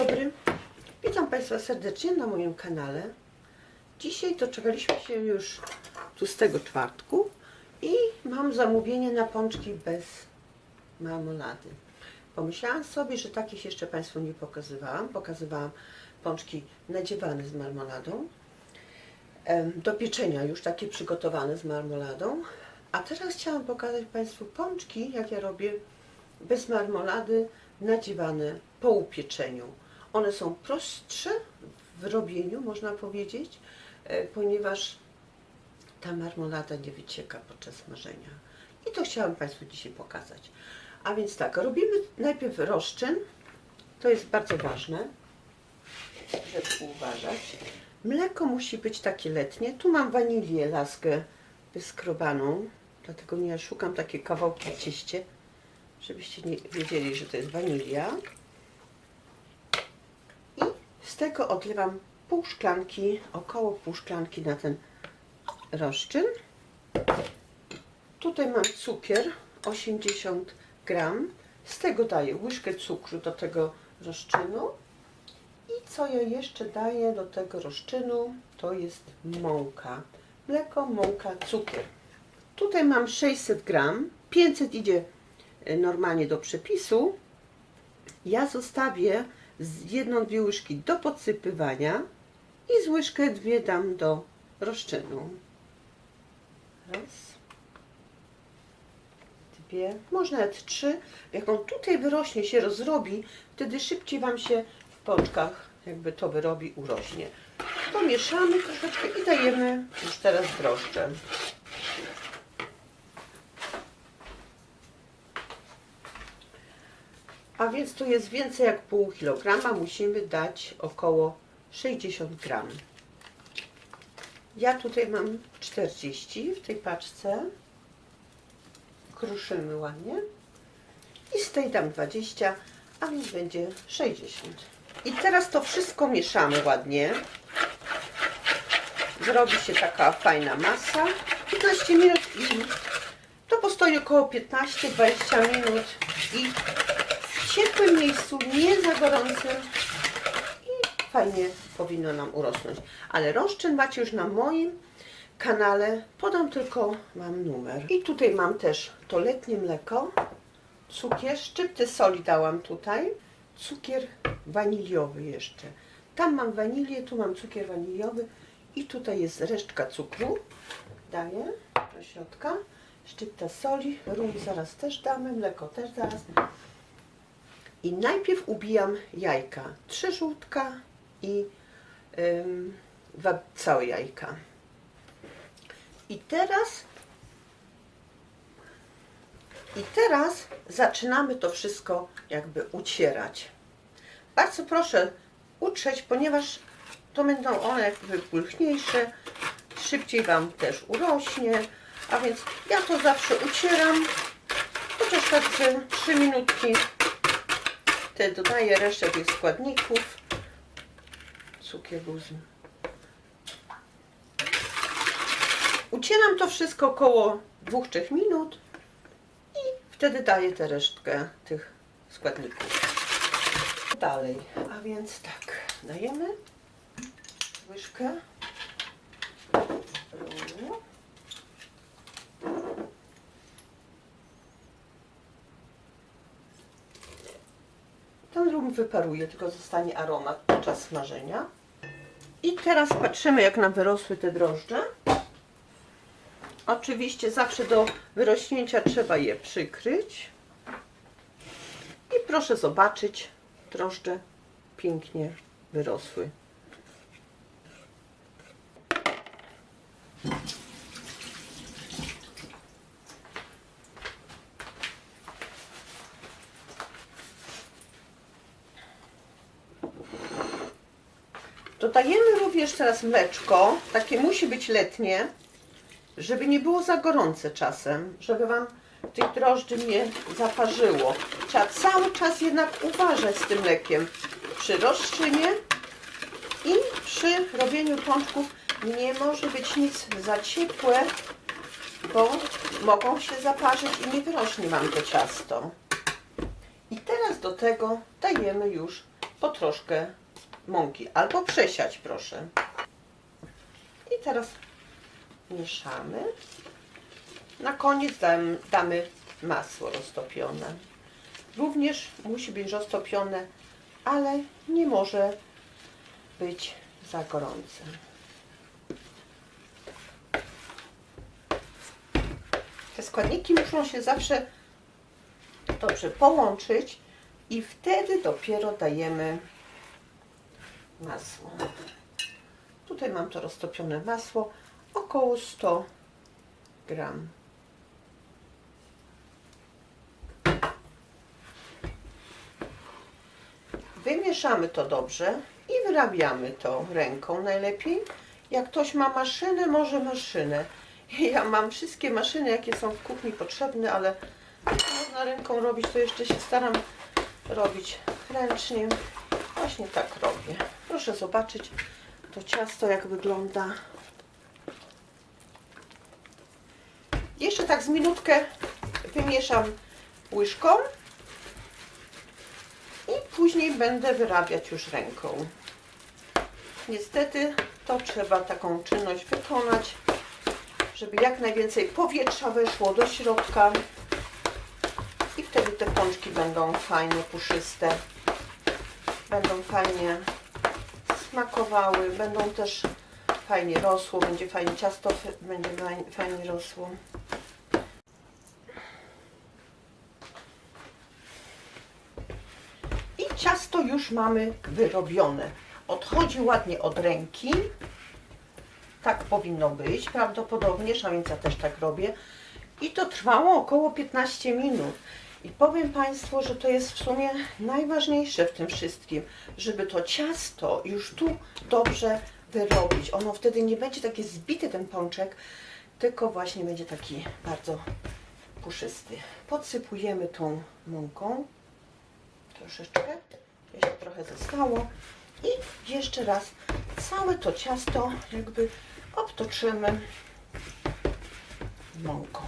dobry. Witam Państwa serdecznie na moim kanale. Dzisiaj doczekaliśmy się już tłustego czwartku i mam zamówienie na pączki bez marmolady. Pomyślałam sobie, że takich jeszcze Państwu nie pokazywałam. Pokazywałam pączki nadziewane z marmoladą. Do pieczenia już takie przygotowane z marmoladą. A teraz chciałam pokazać Państwu pączki, jak ja robię bez marmolady, nadziewane po upieczeniu. One są prostsze w robieniu, można powiedzieć, e, ponieważ ta marmolada nie wycieka podczas smażenia. I to chciałam Państwu dzisiaj pokazać. A więc tak, robimy najpierw roszczyn. To jest bardzo ważne, żeby uważać. Mleko musi być takie letnie. Tu mam wanilię laskę wyskrobaną, dlatego nie szukam takie kawałki w cieście, żebyście nie wiedzieli, że to jest wanilia. Z tego odlewam pół szklanki, około pół szklanki na ten roszczyn. Tutaj mam cukier 80 gram. Z tego daję łyżkę cukru do tego roszczynu. I co ja jeszcze daję do tego roszczynu, to jest mąka. Mleko, mąka, cukier. Tutaj mam 600 gram. 500 idzie e, normalnie do przepisu. Ja zostawię z jedną, dwie łyżki do podsypywania i z łyżkę dwie dam do roszczynu. Raz, dwie, może nawet trzy. Jak on tutaj wyrośnie, się rozrobi, wtedy szybciej Wam się w pączkach jakby to wyrobi, urośnie. To mieszamy troszeczkę i dajemy już teraz drożdże. A więc tu jest więcej jak pół kilograma, musimy dać około 60 gram. Ja tutaj mam 40 w tej paczce. Kruszymy ładnie. I z tej dam 20, a więc będzie 60. I teraz to wszystko mieszamy ładnie. Zrobi się taka fajna masa. 15 minut i to postoi około 15-20 minut i ciepłym miejscu, nie za gorącym i fajnie powinno nam urosnąć. Ale roszczyn macie już na moim kanale, podam tylko Wam numer. I tutaj mam też to letnie mleko, cukier, szczypty soli dałam tutaj, cukier waniliowy jeszcze. Tam mam wanilię, tu mam cukier waniliowy i tutaj jest resztka cukru. Daję do środka. Szczypta soli, rum zaraz też damy, mleko też zaraz. I najpierw ubijam jajka. Trzy żółtka i ym, dwa całe jajka. I teraz i teraz zaczynamy to wszystko jakby ucierać. Bardzo proszę utrzeć, ponieważ to będą one jakby pulchniejsze, szybciej Wam też urośnie, a więc ja to zawsze ucieram, chociaż tak ze 3 minutki te dodaję resztę tych składników. Cukier z... Ucieram to wszystko około 2-3 minut i wtedy daję tę resztkę tych składników. Dalej, a więc tak, dajemy łyżkę rumu. Rum wyparuje, tylko zostanie aromat podczas smażenia. I teraz patrzymy, jak nam wyrosły te drożdże. Oczywiście zawsze do wyrośnięcia trzeba je przykryć. I proszę zobaczyć, drożdże pięknie wyrosły. Dodajemy również teraz mleczko, takie musi być letnie, żeby nie było za gorące czasem, żeby Wam tych drożdży nie zaparzyło. Trzeba cały czas jednak uważać z tym mlekiem przy rozczynie i przy robieniu pączków nie może być nic za ciepłe, bo mogą się zaparzyć i nie wyrośnie Wam to ciasto. I teraz do tego dajemy już po troszkę mąki. Albo przesiać, proszę. I teraz mieszamy. Na koniec dam, damy masło roztopione. Również musi być roztopione, ale nie może być za gorące. Te składniki muszą się zawsze dobrze połączyć i wtedy dopiero dajemy masło. Tutaj mam to roztopione masło, około 100 gram. Wymieszamy to dobrze i wyrabiamy to ręką najlepiej. Jak ktoś ma maszynę, może maszynę. Ja mam wszystkie maszyny, jakie są w kuchni potrzebne, ale można ręką robić, to jeszcze się staram robić ręcznie. Właśnie tak robię. Proszę zobaczyć to ciasto, jak wygląda. Jeszcze tak z minutkę wymieszam łyżką i później będę wyrabiać już ręką. Niestety to trzeba taką czynność wykonać, żeby jak najwięcej powietrza weszło do środka i wtedy te pączki będą fajnie puszyste, będą fajnie smakowały, będą też fajnie rosło, będzie fajnie ciasto, będzie fajnie rosło. I ciasto już mamy wyrobione. Odchodzi ładnie od ręki. Tak powinno być prawdopodobnie, a więc ja też tak robię. I to trwało około 15 minut. I powiem Państwu, że to jest w sumie najważniejsze w tym wszystkim, żeby to ciasto już tu dobrze wyrobić. Ono wtedy nie będzie takie zbity ten pączek, tylko właśnie będzie taki bardzo puszysty. Podsypujemy tą mąką troszeczkę, jeszcze trochę zostało i jeszcze raz całe to ciasto jakby obtoczymy mąką.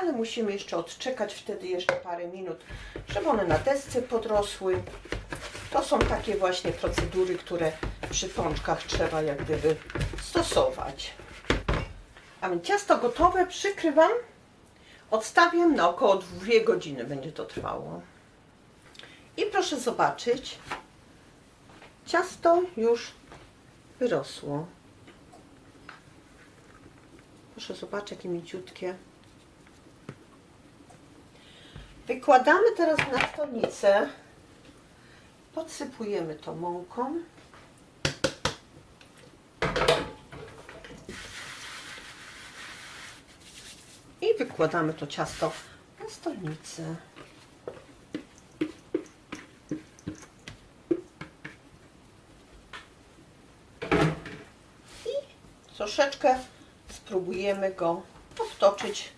Ale musimy jeszcze odczekać wtedy jeszcze parę minut, żeby one na desce podrosły. To są takie właśnie procedury, które przy pączkach trzeba jak gdyby stosować. A ciasto gotowe przykrywam, odstawiam na około 2 godziny będzie to trwało. I proszę zobaczyć, ciasto już wyrosło. Proszę zobaczyć, jakie mięciutkie. Wykładamy teraz na stolicę. Podsypujemy to mąką. I wykładamy to ciasto na stolnicę. troszeczkę spróbujemy go obtoczyć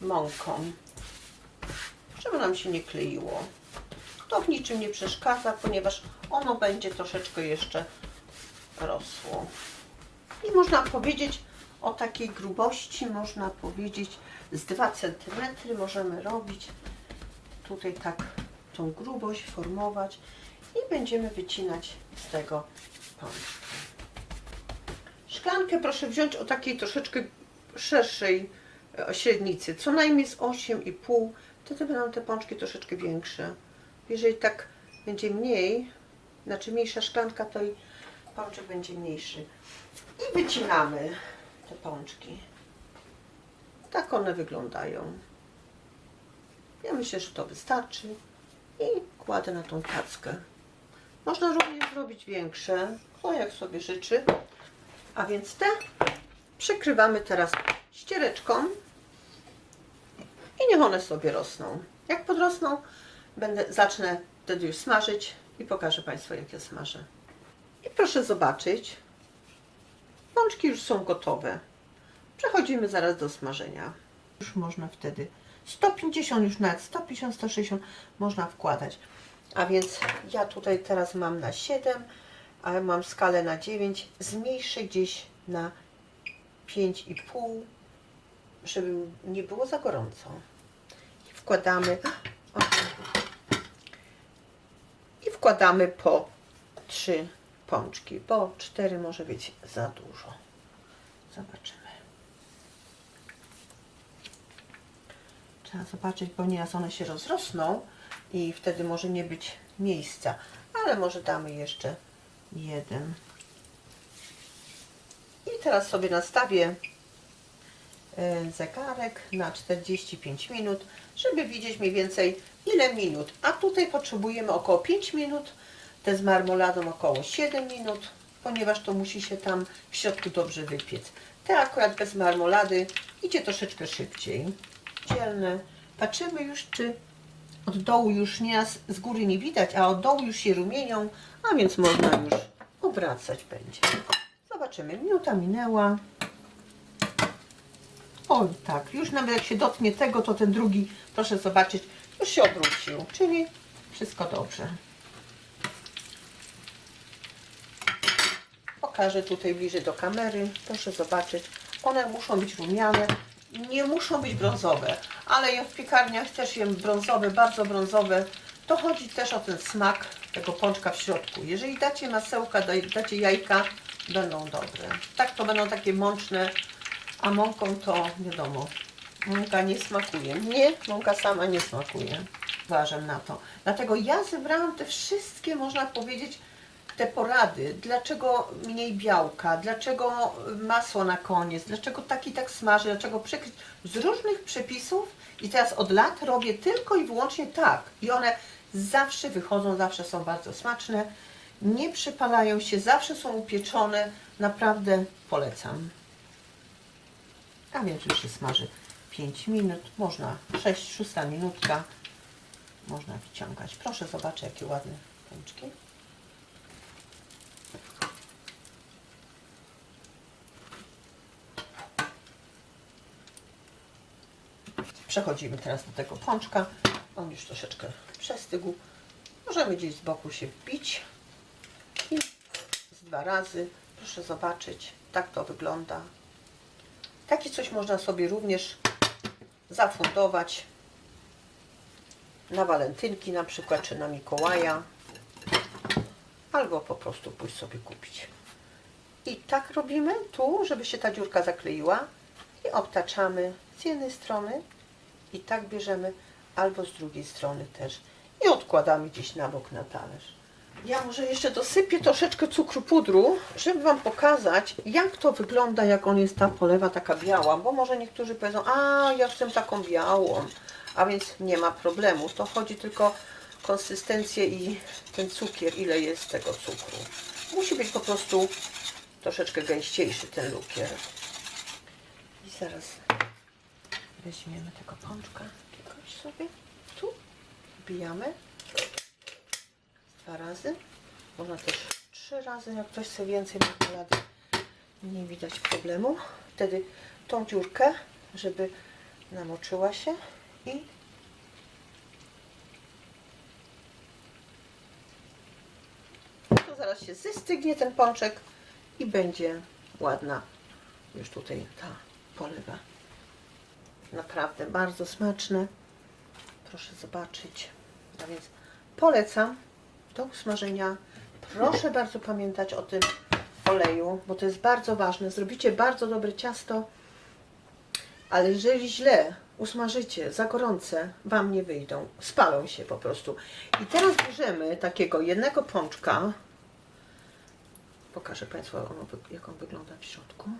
mąką, żeby nam się nie kleiło. To w niczym nie przeszkadza, ponieważ ono będzie troszeczkę jeszcze rosło. I można powiedzieć o takiej grubości, można powiedzieć z 2 cm możemy robić tutaj tak tą grubość, formować i będziemy wycinać z tego pączki. Szklankę proszę wziąć o takiej troszeczkę szerszej średnicy, co najmniej z 8,5, wtedy będą te pączki troszeczkę większe. Jeżeli tak będzie mniej, znaczy mniejsza szklanka, to i pączek będzie mniejszy. I wycinamy te pączki. Tak one wyglądają. Ja myślę, że to wystarczy. I kładę na tą tackę. Można również zrobić większe, kto jak sobie życzy. A więc te przykrywamy teraz ściereczką niech one sobie rosną. Jak podrosną, będę, zacznę wtedy już smażyć i pokażę Państwu, jak ja smażę. I proszę zobaczyć, pączki już są gotowe. Przechodzimy zaraz do smażenia. Już można wtedy 150, już nawet 150, 160 można wkładać. A więc ja tutaj teraz mam na 7, ale mam skalę na 9. Zmniejszę gdzieś na 5,5, żeby nie było za gorąco. Wkładamy. I wkładamy po trzy pączki, bo cztery może być za dużo. Zobaczymy. Trzeba zobaczyć, ponieważ one się rozrosną i wtedy może nie być miejsca, ale może damy jeszcze jeden. I teraz sobie nastawię zegarek na 45 minut, żeby widzieć mniej więcej ile minut. A tutaj potrzebujemy około 5 minut, te z marmoladą około 7 minut, ponieważ to musi się tam w środku dobrze wypiec. Te akurat bez marmolady idzie troszeczkę szybciej. Dzielne. Patrzymy już, czy od dołu już nie z góry nie widać, a od dołu już się rumienią, a więc można już obracać będzie. Zobaczymy, minuta minęła. Oj, tak, już nawet jak się dotknie tego, to ten drugi, proszę zobaczyć, już się obrócił, czyli wszystko dobrze. Pokażę tutaj bliżej do kamery, proszę zobaczyć, one muszą być rumiane, nie muszą być brązowe, ale ja w piekarniach też jem brązowe, bardzo brązowe. To chodzi też o ten smak tego pączka w środku. Jeżeli dacie masełka, dacie jajka, będą dobre. Tak to będą takie mączne, a mąką to wiadomo, mąka nie smakuje. Nie, mąka sama nie smakuje. Uważam na to. Dlatego ja zebrałam te wszystkie, można powiedzieć, te porady, dlaczego mniej białka, dlaczego masło na koniec, dlaczego tak i tak smaży, dlaczego przekryć z różnych przepisów? I teraz od lat robię tylko i wyłącznie tak. I one zawsze wychodzą, zawsze są bardzo smaczne, nie przypalają się, zawsze są upieczone, naprawdę polecam. A więc już się smaży 5 minut, można 6-6 minutka, można wyciągać. Proszę zobaczyć jakie ładne pączki. Przechodzimy teraz do tego pączka. On już troszeczkę przestygł. Możemy gdzieś z boku się wbić. I z dwa razy. Proszę zobaczyć, tak to wygląda. Takie coś można sobie również zafundować na walentynki na przykład, czy na Mikołaja. Albo po prostu pójść sobie kupić. I tak robimy tu, żeby się ta dziurka zakleiła i obtaczamy z jednej strony i tak bierzemy, albo z drugiej strony też i odkładamy gdzieś na bok na talerz. Ja może jeszcze dosypię troszeczkę cukru pudru, żeby Wam pokazać, jak to wygląda, jak on jest ta polewa taka biała, bo może niektórzy powiedzą, a ja chcę taką białą, a więc nie ma problemu. To chodzi tylko o konsystencję i ten cukier, ile jest tego cukru. Musi być po prostu troszeczkę gęściejszy ten lukier. I zaraz weźmiemy tego pączka jakiegoś sobie, tu, wbijamy dwa razy, można też trzy razy, jak ktoś chce więcej marmelady, nie widać problemu. Wtedy tą dziurkę, żeby namoczyła się i to zaraz się zystygnie ten pączek i będzie ładna już tutaj ta polewa. Naprawdę bardzo smaczne. Proszę zobaczyć. A więc polecam do usmażenia. Proszę bardzo pamiętać o tym oleju, bo to jest bardzo ważne. Zrobicie bardzo dobre ciasto, ale jeżeli źle usmażycie, za gorące, Wam nie wyjdą. Spalą się po prostu. I teraz bierzemy takiego jednego pączka. Pokażę Państwu, jak on wygląda w środku.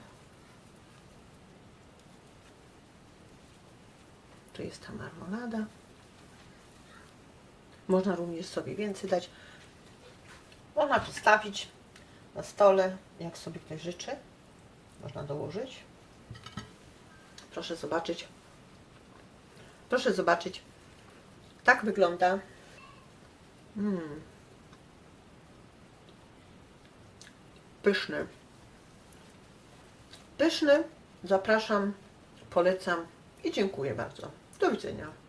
Tu jest ta marmolada. Można również sobie więcej dać. Można przedstawić na stole, jak sobie ktoś życzy. Można dołożyć. Proszę zobaczyć. Proszę zobaczyć. Tak wygląda. Mm. Pyszny. Pyszny. Zapraszam, polecam i dziękuję bardzo. Do widzenia.